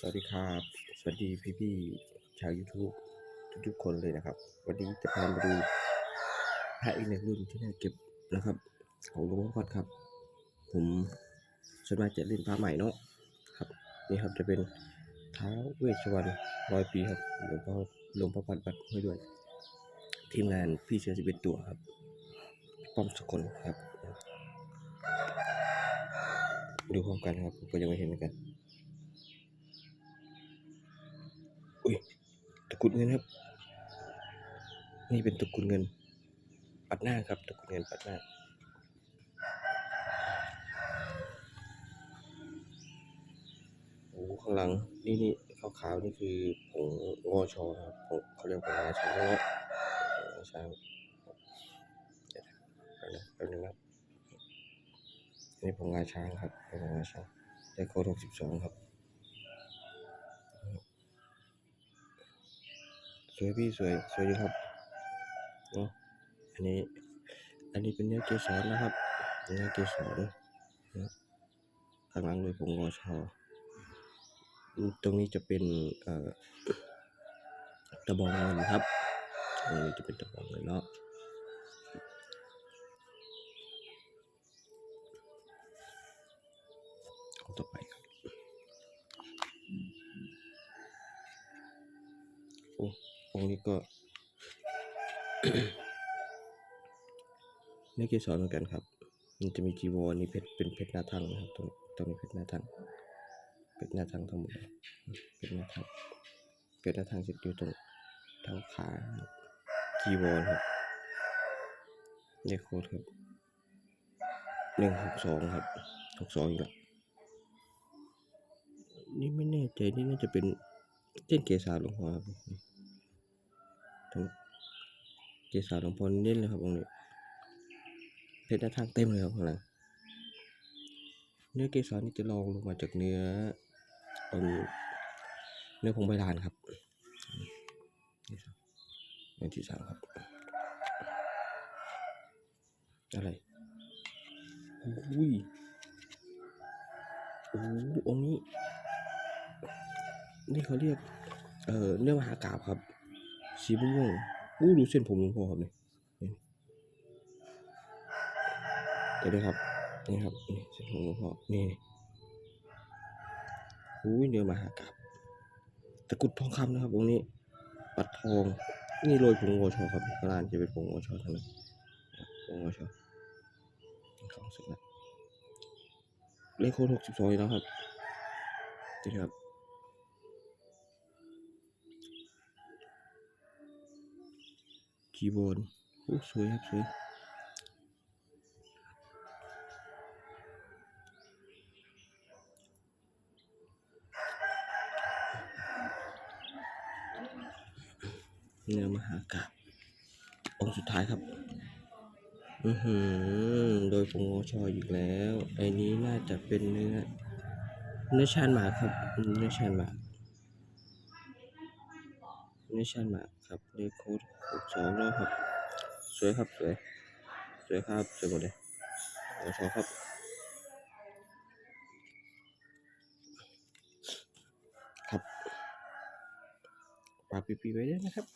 สวัสดีครับ สวัสดีพี่ๆชาว YouTube ทุกๆคนเลยนะครับ วันนี้จะพามาดูพระอีกหนึ่งรุ่นที่น่าเก็บนะครับ ของหลวงพ่อพัดครับ ผมส่วนมากจะเล่นพระใหม่เนาะครับนี่ครับจะเป็นเท้าเวชวรรณร้อยปีครับหลวงพ่อหลวงพ่อพัดบัดห้ด้วย ทีมงานพี่เชื้อสิบเอ็ดตัวครับป้อมสกลครับ ดูพร้อมกันครับผมก็ยังไม่เห็นเหมือนกัน อุ้ยตะ กุดเงินครับ นี่เป็นตะกุดเงิน ปัดหน้าครับตะกุดเงินปัดหน้าโอ้ข้างหลังนี่นี่ขาวๆนี่คือผงงอชอครับผงเขาเรียกว่าผงงาช้างเนาะช้างเดี๋ยวแป๊บนึงครับนี่ผงงาช้างครับผงงาช้างได้โค้ดหกสิบสองครับ สวยพี่สวยสวยดีครับเนาะอันนี้ อันนี้เป็นเนื้อเกสรนะครับ เนื้อเกสรนะข้างหลังเลยผงงอชออืมตรงนี้จะเป็นเอ่อตะบองเงินครับตรงนี้จะเป็นตะบองเงินเนาะอาต่อไปครับ องค์นี้ก็เนื้อเกสรเหมือนกันครับ มันจะมีจีวรนี่เพชรเป็นเพชรหน้าทังนะครับตรงตรงนี้เพชรหน้าทังเพชรหน้าทังทั้งหมดเลยเพชรหน้าทังเพชรหน้าทังจะอยู่ตรงเท้าขาจีวรครับเลขโค้ดครับหนึ่งหกสองครับหกสองอีกแล้วนี่ไม่แน่ใจนี่น่าจะเป็นเส้นเกษาหลวงพ่อครับ เกสาหลวงพ่อเน้นเลยครับองค์นี้เพชรหน้าทางเต็มเลยครับข้างหลังเนื้อเกสรนี่จะลองลงมาจากเนื้อเอิ่มเนื้อผงใบลานครับนี่ครับเนื้อที่สามครับ อะไรอุ้ยโอ้องนี้ นี่เขาเรียก เอ่อเนื้อมหากราบครับสีม่วง ๆอู้ดูเส้นผมหลวงพ่อครับนี่นี่เดี๋ยวด้วยครับ นี่ครับ นี่เส้นผมหลวงพ่อ นี่อุ้ยเนื้อมหากราบตะกุดทองคำนะครับตรงนี้ ปัดทอง นี่โรยผงโอชอครับข้างล่างจะเป็นผงโอชอทั้งนั้นผงโอชอของสุดละเลขโค้ดหกสิบสองแล้วครับนี่ครับ คีย์บอร์ดโอ้สวยครับสวยเนื้อมหากาบองค์สุดท้ายครับ อือหือ โดยผงอชออีกแล้ว ไอ้นี้น่าจะเป็นเนื้อ เนื้อชานหมาครับ เนื้อชานหมาเนื้อชานหมา ครับเลขโค้ดหกสองแล้วครับ สวยครับสวย สวยครับสวยหมดเลยโอชอครับครับฝากปีๆไว้ด้วยนะครับ